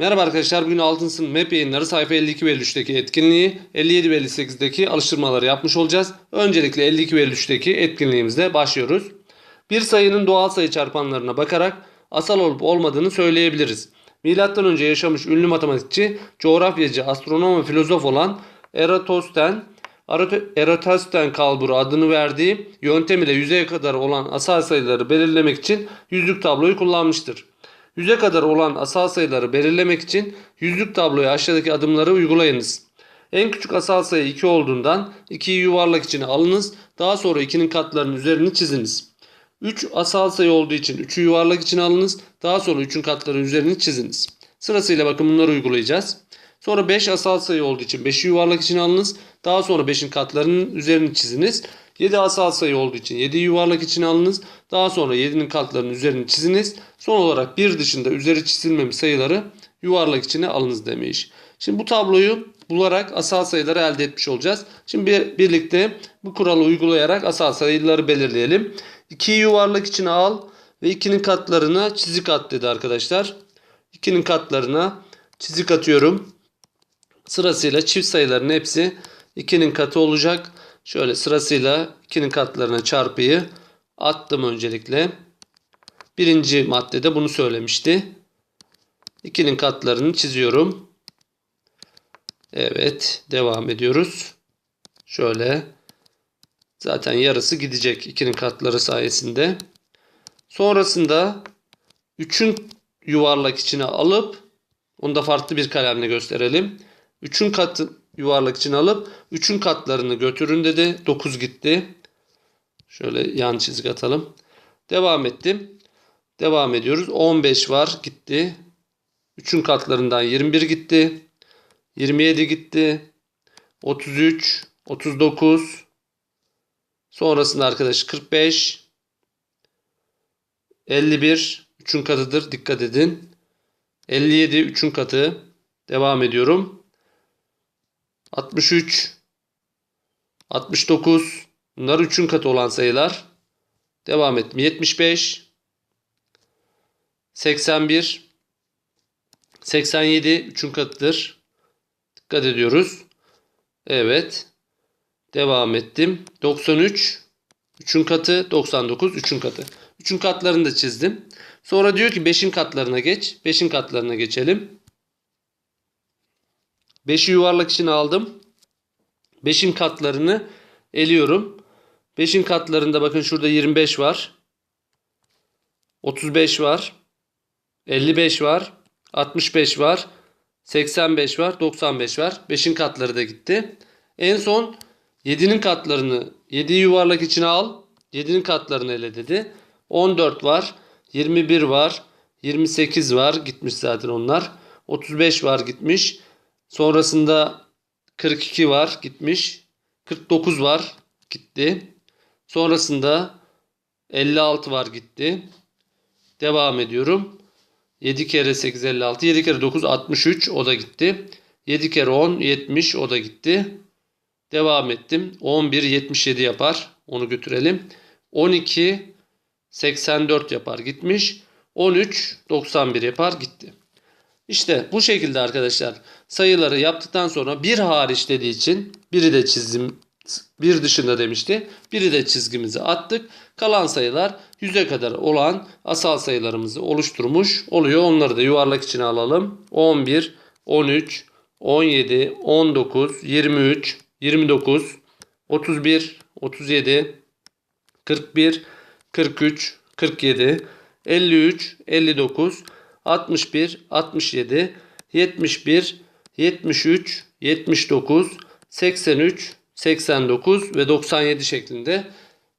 Merhaba arkadaşlar. Bugün altın sınıf MEP yayınları sayfa 52 ve 53'teki etkinliği, 57 ve 58'deki alıştırmaları yapmış olacağız. Öncelikle 52 ve 53'teki etkinliğimizle başlıyoruz. Bir sayının doğal sayı çarpanlarına bakarak asal olup olmadığını söyleyebiliriz. Milattan önce yaşamış ünlü matematikçi, coğrafyacı, astronom ve filozof olan Eratos'ten Erato- Eratos'ten kalburu adını verdiği yöntem ile yüzeye kadar olan asal sayıları belirlemek için yüzlük tabloyu kullanmıştır. Yüze kadar olan asal sayıları belirlemek için yüzlük tabloya aşağıdaki adımları uygulayınız. En küçük asal sayı 2 olduğundan 2'yi yuvarlak içine alınız. Daha sonra 2'nin katlarının üzerini çiziniz. 3 asal sayı olduğu için 3'ü yuvarlak içine alınız. Daha sonra 3'ün katlarının üzerini çiziniz. Sırasıyla bakın bunları uygulayacağız. Sonra 5 asal sayı olduğu için 5'i yuvarlak içine alınız. Daha sonra 5'in katlarının üzerini çiziniz. 7 asal sayı olduğu için 7'yi yuvarlak içine alınız. Daha sonra 7'nin katlarının üzerini çiziniz. Son olarak bir dışında üzeri çizilmemiş sayıları yuvarlak içine alınız demiş. Şimdi bu tabloyu bularak asal sayıları elde etmiş olacağız. Şimdi bir, birlikte bu kuralı uygulayarak asal sayıları belirleyelim. 2'yi yuvarlak içine al ve 2'nin katlarına çizik at dedi arkadaşlar. 2'nin katlarına çizik atıyorum. Sırasıyla çift sayıların hepsi 2'nin katı olacak. Şöyle sırasıyla 2'nin katlarına çarpıyı attım öncelikle. Birinci maddede bunu söylemişti. 2'nin katlarını çiziyorum. Evet devam ediyoruz. Şöyle zaten yarısı gidecek 2'nin katları sayesinde. Sonrasında 3'ün yuvarlak içine alıp onu da farklı bir kalemle gösterelim. 3'ün katı yuvarlak içine alıp 3'ün katlarını götürün dedi. 9 gitti. Şöyle yan çizik atalım. Devam ettim. Devam ediyoruz. 15 var gitti. 3'ün katlarından 21 gitti. 27 gitti. 33, 39. Sonrasında arkadaş 45. 51 3'ün katıdır. Dikkat edin. 57 3'ün katı. Devam ediyorum. 63 69 Bunlar 3'ün katı olan sayılar. Devam ettim. 75 81 87 3'ün katıdır. Dikkat ediyoruz. Evet. Devam ettim. 93 3'ün katı, 99 3'ün katı. 3'ün katlarını da çizdim. Sonra diyor ki 5'in katlarına geç. 5'in katlarına geçelim. 5'i yuvarlak içine aldım. 5'in katlarını eliyorum. 5'in katlarında bakın şurada 25 var. 35 var. 55 var. 65 var. 85 var. 95 var. 5'in katları da gitti. En son 7'nin katlarını 7'yi yuvarlak içine al. 7'nin katlarını ele dedi. 14 var. 21 var. 28 var. Gitmiş zaten onlar. 35 var gitmiş. Sonrasında 42 var gitmiş. 49 var gitti. Sonrasında 56 var gitti. Devam ediyorum. 7 kere 8 56. 7 kere 9 63 o da gitti. 7 kere 10 70 o da gitti. Devam ettim. 11 77 yapar. Onu götürelim. 12 84 yapar gitmiş. 13 91 yapar gitti. İşte bu şekilde arkadaşlar sayıları yaptıktan sonra bir hariç dediği için biri de çizim bir dışında demişti. Biri de çizgimizi attık. Kalan sayılar 100'e kadar olan asal sayılarımızı oluşturmuş oluyor. Onları da yuvarlak içine alalım. 11, 13, 17, 19, 23, 29, 31, 37, 41, 43, 47, 53, 59, 61, 67, 71, 73, 79, 83, 89 ve 97 şeklinde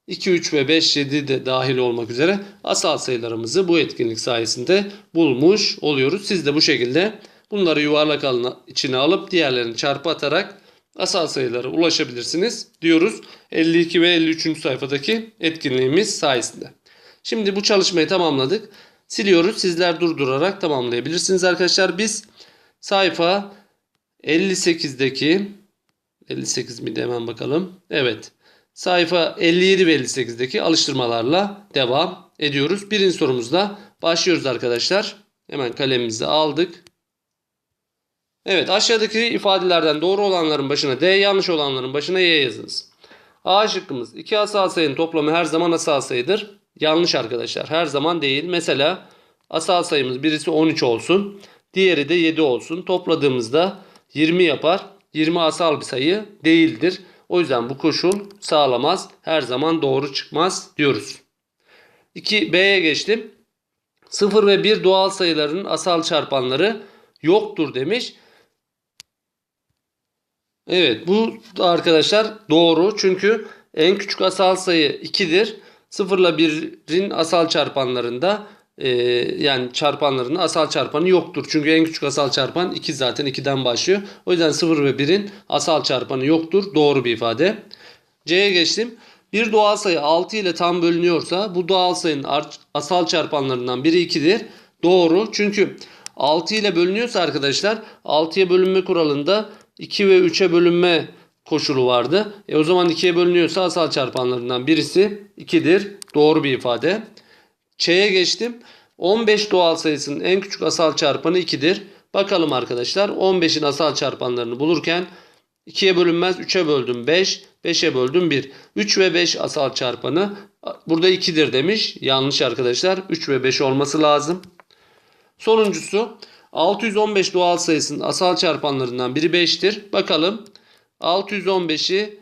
2, 3 ve 5, 7 de dahil olmak üzere asal sayılarımızı bu etkinlik sayesinde bulmuş oluyoruz. Siz de bu şekilde bunları yuvarlak alına, içine alıp diğerlerini çarpı atarak asal sayılara ulaşabilirsiniz diyoruz. 52 ve 53. sayfadaki etkinliğimiz sayesinde. Şimdi bu çalışmayı tamamladık. Siliyoruz. Sizler durdurarak tamamlayabilirsiniz arkadaşlar. Biz sayfa 58'deki 58 miydi hemen bakalım. Evet. Sayfa 57 ve 58'deki alıştırmalarla devam ediyoruz. Birinci sorumuzla başlıyoruz arkadaşlar. Hemen kalemimizi aldık. Evet aşağıdaki ifadelerden doğru olanların başına D yanlış olanların başına Y yazınız. A şıkkımız 2 asal sayının toplamı her zaman asal sayıdır. Yanlış arkadaşlar her zaman değil. Mesela asal sayımız birisi 13 olsun. Diğeri de 7 olsun. Topladığımızda 20 yapar. 20 asal bir sayı değildir. O yüzden bu koşul sağlamaz. Her zaman doğru çıkmaz diyoruz. 2 B'ye geçtim. 0 ve 1 doğal sayıların asal çarpanları yoktur demiş. Evet bu da arkadaşlar doğru. Çünkü en küçük asal sayı 2'dir. 0 ile 1'in asal çarpanlarında e, yani çarpanlarında asal çarpanı yoktur. Çünkü en küçük asal çarpan 2 zaten 2'den başlıyor. O yüzden 0 ve 1'in asal çarpanı yoktur. Doğru bir ifade. C'ye geçtim. Bir doğal sayı 6 ile tam bölünüyorsa bu doğal sayının asal çarpanlarından biri 2'dir. Doğru. Çünkü 6 ile bölünüyorsa arkadaşlar 6'ya bölünme kuralında 2 ve 3'e bölünme koşulu vardı. E o zaman 2'ye bölünüyorsa asal çarpanlarından birisi 2'dir. Doğru bir ifade. Ç'ye geçtim. 15 doğal sayısının en küçük asal çarpanı 2'dir. Bakalım arkadaşlar 15'in asal çarpanlarını bulurken 2'ye bölünmez 3'e böldüm 5, 5'e böldüm 1. 3 ve 5 asal çarpanı burada 2'dir demiş. Yanlış arkadaşlar. 3 ve 5 olması lazım. Sonuncusu 615 doğal sayısının asal çarpanlarından biri 5'tir. Bakalım 615'i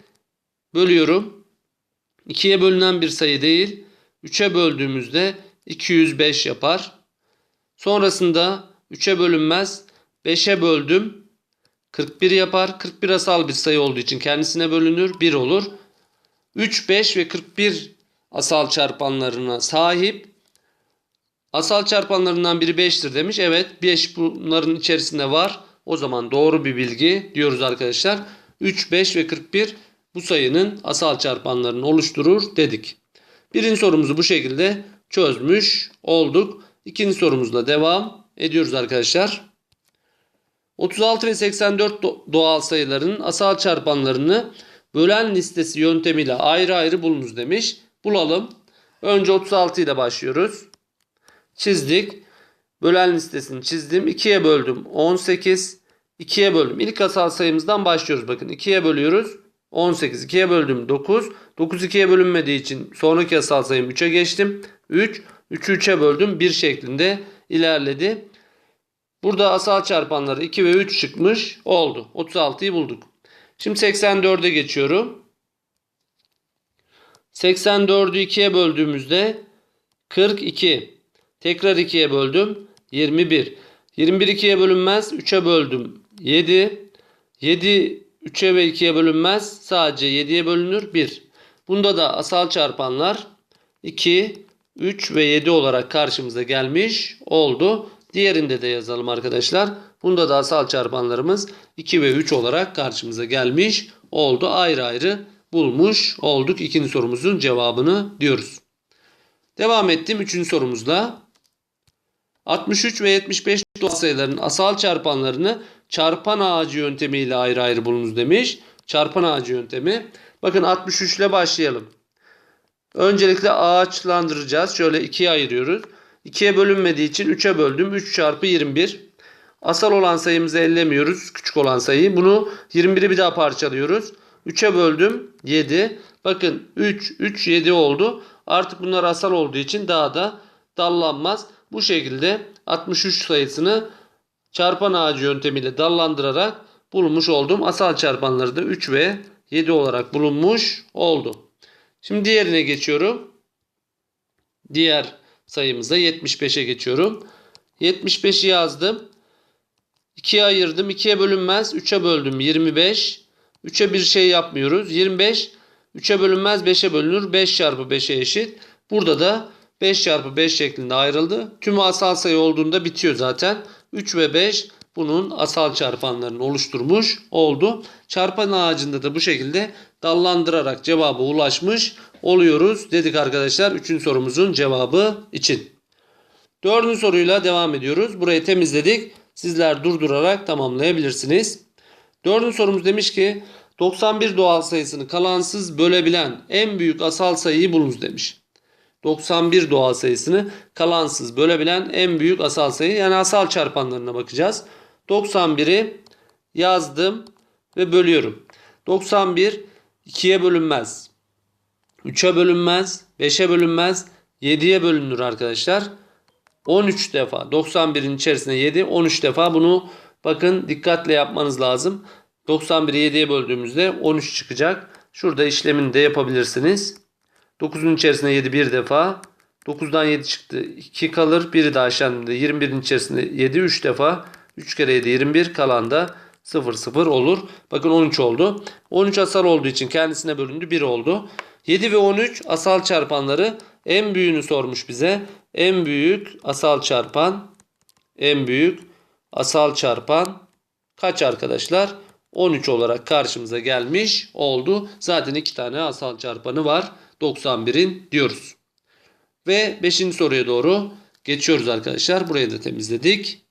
bölüyorum. 2'ye bölünen bir sayı değil. 3'e böldüğümüzde 205 yapar. Sonrasında 3'e bölünmez. 5'e böldüm. 41 yapar. 41 asal bir sayı olduğu için kendisine bölünür. 1 olur. 3, 5 ve 41 asal çarpanlarına sahip. Asal çarpanlarından biri 5'tir demiş. Evet 5 bunların içerisinde var. O zaman doğru bir bilgi diyoruz arkadaşlar. 3, 5 ve 41 bu sayının asal çarpanlarını oluşturur dedik. Birinci sorumuzu bu şekilde çözmüş olduk. İkinci sorumuzla devam ediyoruz arkadaşlar. 36 ve 84 do- doğal sayıların asal çarpanlarını bölen listesi yöntemiyle ayrı ayrı bulunuz demiş. Bulalım. Önce 36 ile başlıyoruz. Çizdik. Bölen listesini çizdim. 2'ye böldüm 18. 2'ye böldüm. İlk asal sayımızdan başlıyoruz. Bakın 2'ye bölüyoruz. 18. 2'ye böldüm 9. 9 2'ye bölünmediği için sonraki asal sayım 3'e geçtim. 3. 3'ü 3'e böldüm. 1 şeklinde ilerledi. Burada asal çarpanları 2 ve 3 çıkmış oldu. 36'yı bulduk. Şimdi 84'e geçiyorum. 84'ü 2'ye böldüğümüzde 42. Tekrar 2'ye böldüm. 21. 21 2'ye bölünmez. 3'e böldüm. 7. 7 3'e ve 2'ye bölünmez. Sadece 7'ye bölünür. 1. Bunda da asal çarpanlar 2, 3 ve 7 olarak karşımıza gelmiş oldu. Diğerinde de yazalım arkadaşlar. Bunda da asal çarpanlarımız 2 ve 3 olarak karşımıza gelmiş oldu. Ayrı ayrı bulmuş olduk. İkinci sorumuzun cevabını diyoruz. Devam ettim. Üçüncü sorumuzla. 63 ve 75 doğal sayıların asal çarpanlarını çarpan ağacı yöntemiyle ayrı ayrı bulunuz demiş. Çarpan ağacı yöntemi. Bakın 63 ile başlayalım. Öncelikle ağaçlandıracağız. Şöyle ikiye ayırıyoruz. 2'ye bölünmediği için 3'e böldüm. 3 çarpı 21. Asal olan sayımızı ellemiyoruz. Küçük olan sayıyı. Bunu 21'i bir daha parçalıyoruz. 3'e böldüm 7. Bakın 3, 3, 7 oldu. Artık bunlar asal olduğu için daha da dallanmaz. Bu şekilde 63 sayısını çarpan ağacı yöntemiyle dallandırarak bulmuş oldum. Asal çarpanları da 3 ve 7 olarak bulunmuş oldu. Şimdi diğerine geçiyorum. Diğer sayımıza 75'e geçiyorum. 75'i yazdım. 2'ye ayırdım. 2'ye bölünmez. 3'e böldüm. 25. 3'e bir şey yapmıyoruz. 25. 3'e bölünmez. 5'e bölünür. 5 çarpı 5'e eşit. Burada da 5 çarpı 5 şeklinde ayrıldı. Tüm asal sayı olduğunda bitiyor zaten. 3 ve 5 bunun asal çarpanlarını oluşturmuş oldu. Çarpan ağacında da bu şekilde dallandırarak cevaba ulaşmış oluyoruz dedik arkadaşlar. Üçüncü sorumuzun cevabı için. Dördüncü soruyla devam ediyoruz. Burayı temizledik. Sizler durdurarak tamamlayabilirsiniz. Dördüncü sorumuz demiş ki 91 doğal sayısını kalansız bölebilen en büyük asal sayıyı bulunuz demiş. 91 doğal sayısını kalansız bölebilen en büyük asal sayı yani asal çarpanlarına bakacağız. 91'i yazdım ve bölüyorum. 91 2'ye bölünmez. 3'e bölünmez, 5'e bölünmez, 7'ye bölünür arkadaşlar. 13 defa 91'in içerisinde 7 13 defa bunu bakın dikkatle yapmanız lazım. 91'i 7'ye böldüğümüzde 13 çıkacak. Şurada işlemini de yapabilirsiniz. 9'un içerisinde 7 bir defa. 9'dan 7 çıktı. 2 kalır. Biri daha aşağıda 21'in içerisinde 7 3 defa. 3 kere 7 21 kalan da 0 0 olur. Bakın 13 oldu. 13 asal olduğu için kendisine bölündü 1 oldu. 7 ve 13 asal çarpanları en büyüğünü sormuş bize. En büyük asal çarpan en büyük asal çarpan kaç arkadaşlar? 13 olarak karşımıza gelmiş oldu. Zaten iki tane asal çarpanı var. 91'in diyoruz. Ve 5. soruya doğru geçiyoruz arkadaşlar. Burayı da temizledik.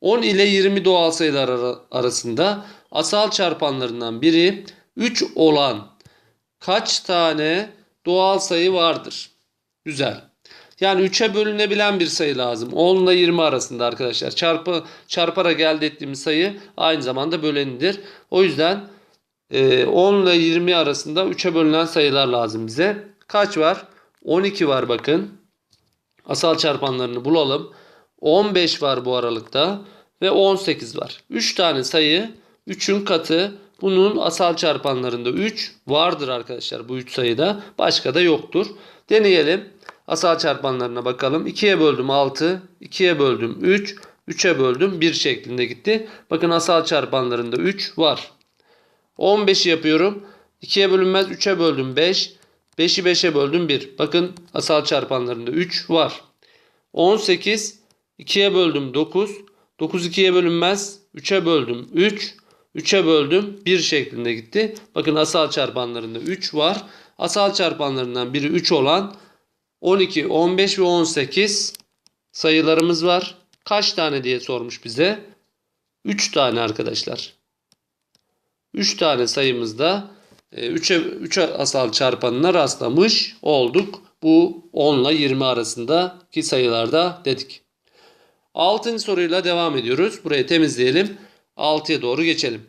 10 ile 20 doğal sayılar ara- arasında asal çarpanlarından biri 3 olan kaç tane doğal sayı vardır? Güzel. Yani 3'e bölünebilen bir sayı lazım. 10 ile 20 arasında arkadaşlar. Çarpı, çarparak elde ettiğimiz sayı aynı zamanda bölenidir. O yüzden 10 ile 20 arasında 3'e bölünen sayılar lazım bize. Kaç var? 12 var bakın. Asal çarpanlarını bulalım. 15 var bu aralıkta ve 18 var. 3 tane sayı 3'ün katı bunun asal çarpanlarında 3 vardır arkadaşlar bu 3 sayıda. Başka da yoktur. Deneyelim. Asal çarpanlarına bakalım. 2'ye böldüm 6, 2'ye böldüm 3, 3'e böldüm 1 şeklinde gitti. Bakın asal çarpanlarında 3 var. 15'i yapıyorum. 2'ye bölünmez 3'e böldüm 5. 5'i 5'e böldüm 1. Bakın asal çarpanlarında 3 var. 18 2'ye böldüm 9. 9 2'ye bölünmez. 3'e böldüm 3. 3'e böldüm 1 şeklinde gitti. Bakın asal çarpanlarında 3 var. Asal çarpanlarından biri 3 olan 12, 15 ve 18 sayılarımız var. Kaç tane diye sormuş bize. 3 tane arkadaşlar. 3 tane sayımızda 3'e 3 asal çarpanına rastlamış olduk. Bu 10 ile 20 arasındaki sayılarda dedik. 6. soruyla devam ediyoruz. Burayı temizleyelim. 6'ya doğru geçelim.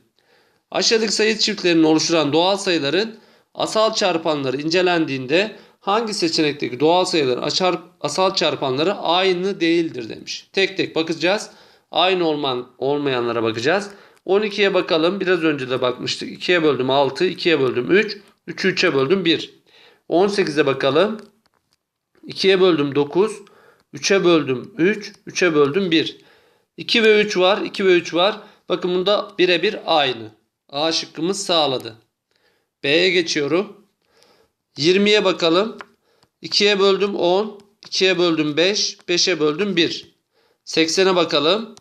Aşağıdaki sayı çiftlerini oluşturan doğal sayıların asal çarpanları incelendiğinde hangi seçenekteki doğal sayıların asal çarpanları aynı değildir demiş. Tek tek bakacağız. Aynı olman, olmayanlara bakacağız. 12'ye bakalım. Biraz önce de bakmıştık. 2'ye böldüm 6, 2'ye böldüm 3, 3'ü 3'e böldüm 1. 18'e bakalım. 2'ye böldüm 9, 3'e böldüm 3, 3'e böldüm 1. 2 ve 3 var, 2 ve 3 var. Bakın bunda birebir aynı. A şıkkımız sağladı. B'ye geçiyorum. 20'ye bakalım. 2'ye böldüm 10, 2'ye böldüm 5, 5'e böldüm 1. 80'e bakalım.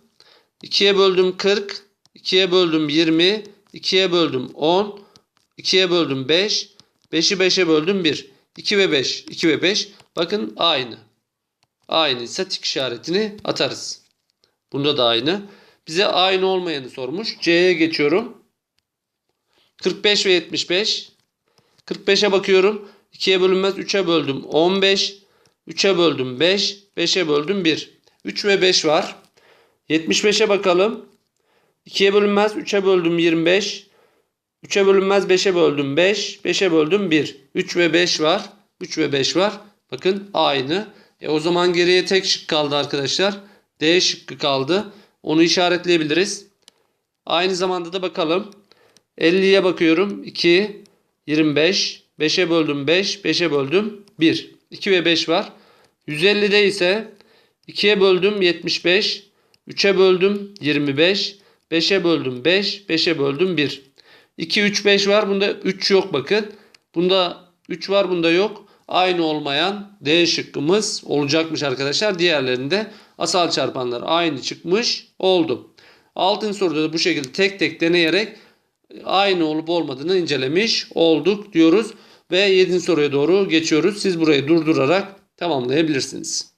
2'ye böldüm 40, 2'ye böldüm 20, 2'ye böldüm 10, 2'ye böldüm 5, 5'i 5'e böldüm 1. 2 ve 5, 2 ve 5. Bakın aynı. Aynı ise tik işaretini atarız. Bunda da aynı. Bize aynı olmayanı sormuş. C'ye geçiyorum. 45 ve 75. 45'e bakıyorum. 2'ye bölünmez 3'e böldüm 15. 3'e böldüm 5. 5'e böldüm 1. 3 ve 5 var. 75'e bakalım. 2'ye bölünmez 3'e böldüm 25. 3'e bölünmez 5'e böldüm 5. 5'e böldüm 1. 3 ve 5 var. 3 ve 5 var. Bakın aynı. E o zaman geriye tek şık kaldı arkadaşlar. D şıkkı kaldı. Onu işaretleyebiliriz. Aynı zamanda da bakalım. 50'ye bakıyorum. 2, 25. 5'e böldüm 5. 5'e böldüm 1. 2 ve 5 var. 150'de ise 2'ye böldüm 75. 3'e böldüm 25. 5'e böldüm 5. 5'e böldüm 1. 2, 3, 5 var. Bunda 3 yok bakın. Bunda 3 var bunda yok. Aynı olmayan D şıkkımız olacakmış arkadaşlar. Diğerlerinde asal çarpanlar aynı çıkmış oldu. Altın soruda da bu şekilde tek tek deneyerek aynı olup olmadığını incelemiş olduk diyoruz. Ve 7. soruya doğru geçiyoruz. Siz burayı durdurarak tamamlayabilirsiniz.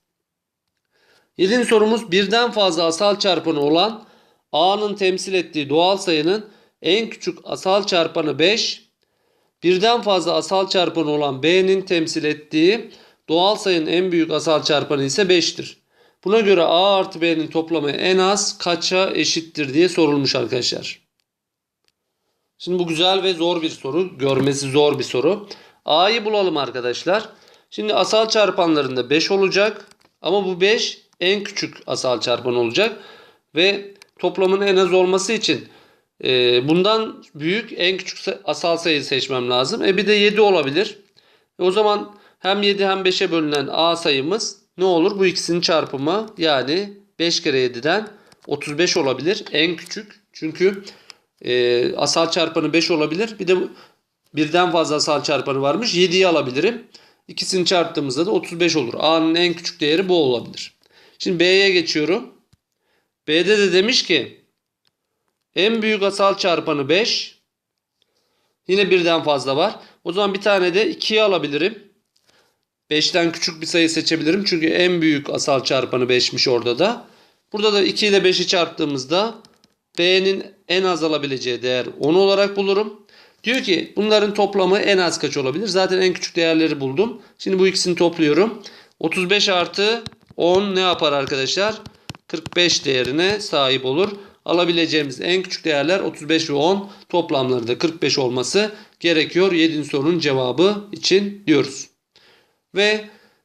7. sorumuz birden fazla asal çarpanı olan A'nın temsil ettiği doğal sayının en küçük asal çarpanı 5, birden fazla asal çarpanı olan B'nin temsil ettiği doğal sayının en büyük asal çarpanı ise 5'tir. Buna göre A artı B'nin toplamı en az kaça eşittir diye sorulmuş arkadaşlar. Şimdi bu güzel ve zor bir soru. Görmesi zor bir soru. A'yı bulalım arkadaşlar. Şimdi asal çarpanlarında 5 olacak. Ama bu 5 en küçük asal çarpan olacak. Ve toplamın en az olması için e, bundan büyük en küçük sa- asal sayı seçmem lazım. E bir de 7 olabilir. E o zaman hem 7 hem 5'e bölünen A sayımız ne olur? Bu ikisinin çarpımı yani 5 kere 7'den 35 olabilir. En küçük. Çünkü e, asal çarpanı 5 olabilir. Bir de birden fazla asal çarpanı varmış. 7'yi alabilirim. İkisini çarptığımızda da 35 olur. A'nın en küçük değeri bu olabilir. Şimdi B'ye geçiyorum. B'de de demiş ki en büyük asal çarpanı 5. Yine birden fazla var. O zaman bir tane de 2'yi alabilirim. 5'ten küçük bir sayı seçebilirim. Çünkü en büyük asal çarpanı 5'miş orada da. Burada da 2 ile 5'i çarptığımızda B'nin en az alabileceği değer 10 olarak bulurum. Diyor ki bunların toplamı en az kaç olabilir? Zaten en küçük değerleri buldum. Şimdi bu ikisini topluyorum. 35 artı 10 ne yapar arkadaşlar? 45 değerine sahip olur. Alabileceğimiz en küçük değerler 35 ve 10 toplamları da 45 olması gerekiyor. 7. sorunun cevabı için diyoruz. Ve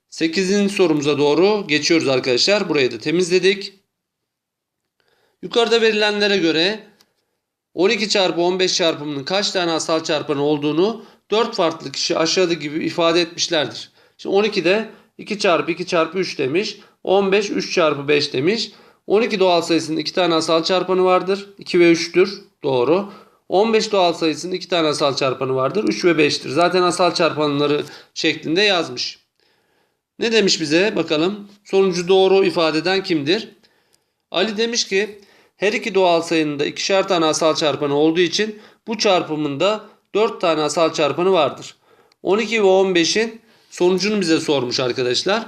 8. sorumuza doğru geçiyoruz arkadaşlar. Burayı da temizledik. Yukarıda verilenlere göre 12 çarpı 15 çarpımının kaç tane asal çarpanı olduğunu 4 farklı kişi aşağıdaki gibi ifade etmişlerdir. Şimdi 12'de 2 çarpı 2 çarpı 3 demiş. 15 3 çarpı 5 demiş. 12 doğal sayısının 2 tane asal çarpanı vardır. 2 ve 3'tür. Doğru. 15 doğal sayısının 2 tane asal çarpanı vardır. 3 ve 5'tir. Zaten asal çarpanları şeklinde yazmış. Ne demiş bize bakalım. Sonucu doğru ifade eden kimdir? Ali demiş ki her iki doğal sayının da ikişer tane asal çarpanı olduğu için bu çarpımında 4 tane asal çarpanı vardır. 12 ve 15'in sonucunu bize sormuş arkadaşlar.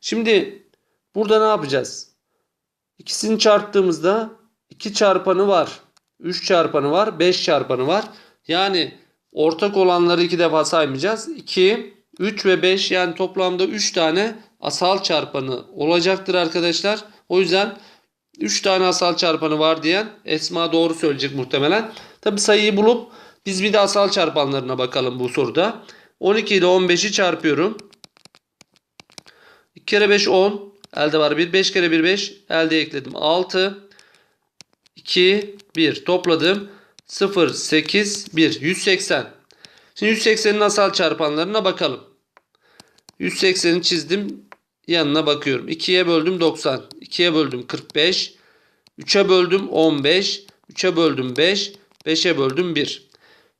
Şimdi burada ne yapacağız? İkisini çarptığımızda 2 çarpanı var. 3 çarpanı var. 5 çarpanı var. Yani ortak olanları 2 defa saymayacağız. 2, 3 ve 5 yani toplamda 3 tane asal çarpanı olacaktır arkadaşlar. O yüzden 3 tane asal çarpanı var diyen Esma doğru söyleyecek muhtemelen. Tabi sayıyı bulup biz bir de asal çarpanlarına bakalım bu soruda. 12 ile 15'i çarpıyorum. 2 kere 5 10. Elde var 1. 5 kere 1 5. Elde ekledim 6. 2 1 topladım. 0 8 1 180. Şimdi 180'in asal çarpanlarına bakalım. 180'i çizdim. Yanına bakıyorum. 2'ye böldüm 90. 2'ye böldüm 45. 3'e böldüm 15. 3'e böldüm 5. 5'e böldüm 1.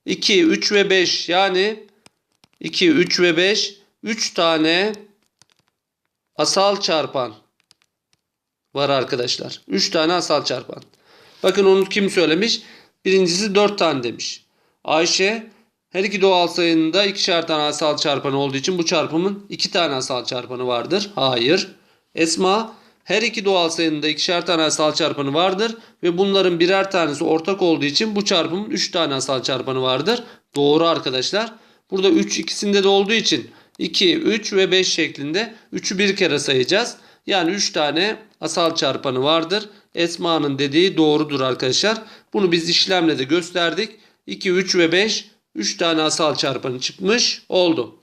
2, 3 ve 5 yani 2, 3 ve 5 3 tane asal çarpan var arkadaşlar. 3 tane asal çarpan. Bakın onu kim söylemiş? Birincisi 4 tane demiş. Ayşe her iki doğal sayının da ikişer tane asal çarpanı olduğu için bu çarpımın iki tane asal çarpanı vardır. Hayır. Esma her iki doğal sayının da ikişer tane asal çarpanı vardır ve bunların birer tanesi ortak olduğu için bu çarpımın 3 tane asal çarpanı vardır. Doğru arkadaşlar. Burada 3 ikisinde de olduğu için 2, 3 ve 5 şeklinde 3'ü bir kere sayacağız. Yani 3 tane asal çarpanı vardır. Esma'nın dediği doğrudur arkadaşlar. Bunu biz işlemle de gösterdik. 2, 3 ve 5 3 tane asal çarpanı çıkmış oldu.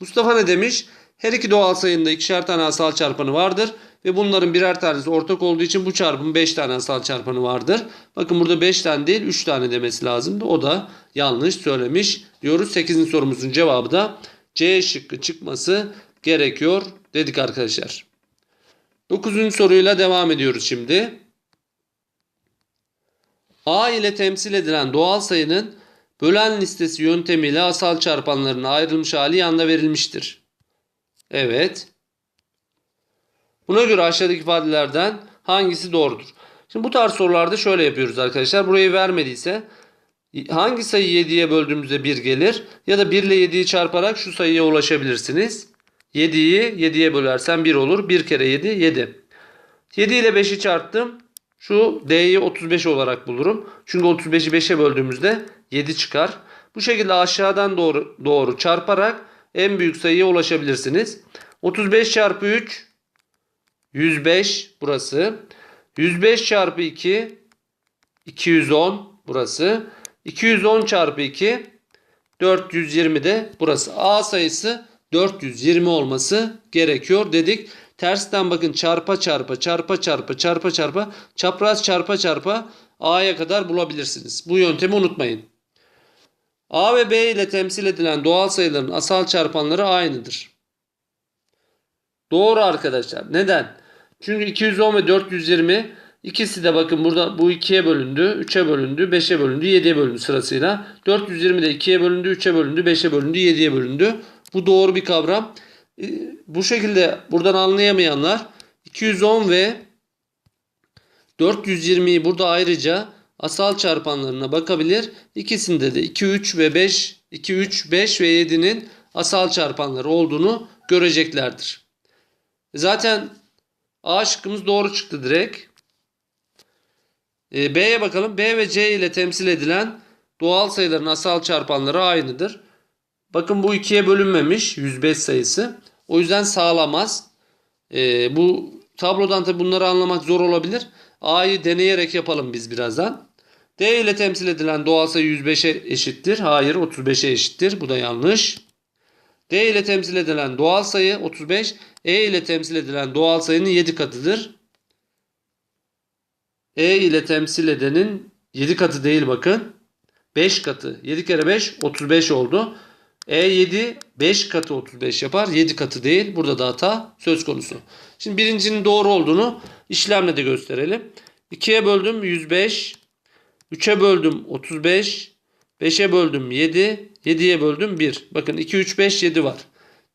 Mustafa ne demiş? Her iki doğal sayında ikişer tane asal çarpanı vardır. Ve bunların birer tanesi ortak olduğu için bu çarpımın 5 tane asal çarpanı vardır. Bakın burada 5 tane değil 3 tane demesi lazımdı. O da yanlış söylemiş diyoruz. 8. sorumuzun cevabı da C şıkkı çıkması gerekiyor dedik arkadaşlar. 9. soruyla devam ediyoruz şimdi. A ile temsil edilen doğal sayının bölen listesi yöntemiyle asal çarpanlarına ayrılmış hali yanda verilmiştir. Evet. Buna göre aşağıdaki ifadelerden hangisi doğrudur? Şimdi bu tarz sorularda şöyle yapıyoruz arkadaşlar. Burayı vermediyse hangi sayıyı 7'ye böldüğümüzde 1 gelir? Ya da 1 ile 7'yi çarparak şu sayıya ulaşabilirsiniz. 7'yi 7'ye bölersen 1 olur. 1 kere 7 7. 7 ile 5'i çarptım. Şu D'yi 35 olarak bulurum. Çünkü 35'i 5'e böldüğümüzde 7 çıkar. Bu şekilde aşağıdan doğru, doğru çarparak en büyük sayıya ulaşabilirsiniz. 35 çarpı 3 105 burası. 105 çarpı 2 210 burası. 210 çarpı 2 420 de burası. A sayısı 420 olması gerekiyor dedik. Tersten bakın çarpa çarpa çarpa çarpa çarpa çarpa çapraz çarpa çarpa A'ya kadar bulabilirsiniz. Bu yöntemi unutmayın. A ve B ile temsil edilen doğal sayıların asal çarpanları aynıdır. Doğru arkadaşlar. Neden? Çünkü 210 ve 420 ikisi de bakın burada bu 2'ye bölündü, 3'e bölündü, 5'e bölündü, 7'ye bölündü sırasıyla. 420 de 2'ye bölündü, 3'e bölündü, 5'e bölündü, 7'ye bölündü. Bu doğru bir kavram. Ee, Bu şekilde buradan anlayamayanlar 210 ve 420'yi burada ayrıca asal çarpanlarına bakabilir. İkisinde de 2, 3 ve 5, 2, 3, 5 ve 7'nin asal çarpanları olduğunu göreceklerdir. Zaten A şıkkımız doğru çıktı direkt. E, B'ye bakalım. B ve C ile temsil edilen doğal sayıların asal çarpanları aynıdır. Bakın bu ikiye bölünmemiş 105 sayısı. O yüzden sağlamaz. E, bu tablodan tabi bunları anlamak zor olabilir. A'yı deneyerek yapalım biz birazdan. D ile temsil edilen doğal sayı 105'e eşittir. Hayır 35'e eşittir. Bu da yanlış. D ile temsil edilen doğal sayı 35. E ile temsil edilen doğal sayının 7 katıdır. E ile temsil edenin 7 katı değil bakın. 5 katı. 7 kere 5 35 oldu. E7 5 katı 35 yapar. 7 katı değil. Burada da hata söz konusu. Şimdi birincinin doğru olduğunu işlemle de gösterelim. 2'ye böldüm 105. 3'e böldüm 35. 5'e böldüm 7. 7'ye böldüm 1. Bakın 2, 3, 5, 7 var.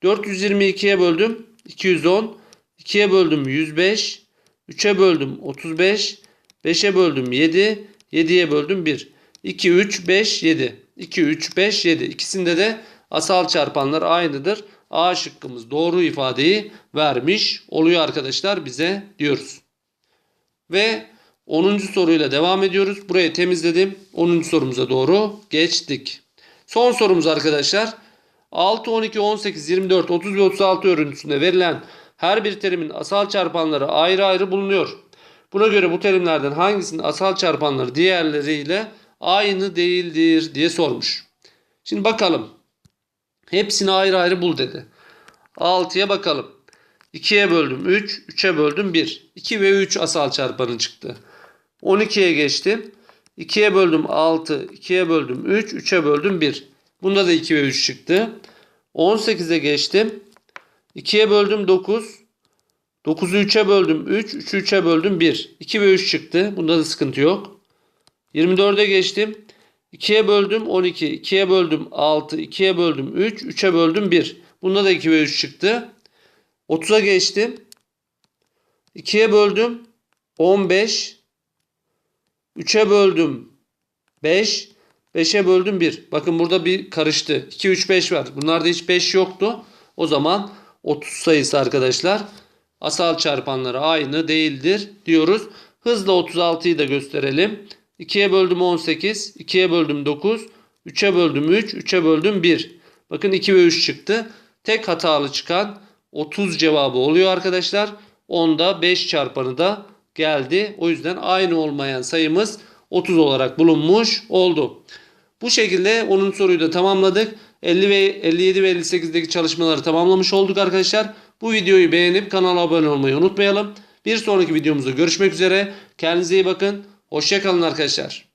422'ye böldüm 210. 2'ye böldüm 105. 3'e böldüm 35. 5'e böldüm 7. 7'ye böldüm 1. 2, 3, 5, 7. 2, 3, 5, 7. İkisinde de asal çarpanlar aynıdır. A şıkkımız doğru ifadeyi vermiş oluyor arkadaşlar bize diyoruz. Ve 10. soruyla devam ediyoruz. Burayı temizledim. 10. sorumuza doğru geçtik. Son sorumuz arkadaşlar. 6, 12, 18, 24, 30 ve 36 örüntüsünde verilen her bir terimin asal çarpanları ayrı ayrı bulunuyor. Buna göre bu terimlerden hangisinin asal çarpanları diğerleriyle aynı değildir diye sormuş. Şimdi bakalım. Hepsini ayrı ayrı bul dedi. 6'ya bakalım. 2'ye böldüm 3, 3'e böldüm 1. 2 ve 3 asal çarpanı çıktı. 12'ye geçtim. 2'ye böldüm 6, 2'ye böldüm 3, 3'e böldüm 1. Bunda da 2 ve 3 çıktı. 18'e geçtim. 2'ye böldüm 9. 9'u 3'e böldüm 3, 3'ü 3'e böldüm 1. 2 ve 3 çıktı. Bunda da sıkıntı yok. 24'e geçtim. 2'ye böldüm 12, 2'ye böldüm 6, 2'ye böldüm 3, 3'e böldüm 1. Bunda da 2 ve 3 çıktı. 30'a geçtim. 2'ye böldüm 15. 3'e böldüm 5. 5'e böldüm 1. Bakın burada bir karıştı. 2, 3, 5 var. Bunlarda hiç 5 yoktu. O zaman 30 sayısı arkadaşlar asal çarpanları aynı değildir diyoruz. Hızla 36'yı da gösterelim. 2'ye böldüm 18. 2'ye böldüm 9. 3'e böldüm 3. 3'e böldüm 1. Bakın 2 ve 3 çıktı. Tek hatalı çıkan 30 cevabı oluyor arkadaşlar. Onda 5 çarpanı da geldi. O yüzden aynı olmayan sayımız 30 olarak bulunmuş oldu. Bu şekilde onun soruyu da tamamladık. 50 ve 57 ve 58'deki çalışmaları tamamlamış olduk arkadaşlar. Bu videoyu beğenip kanala abone olmayı unutmayalım. Bir sonraki videomuzda görüşmek üzere. Kendinize iyi bakın. Hoşçakalın arkadaşlar.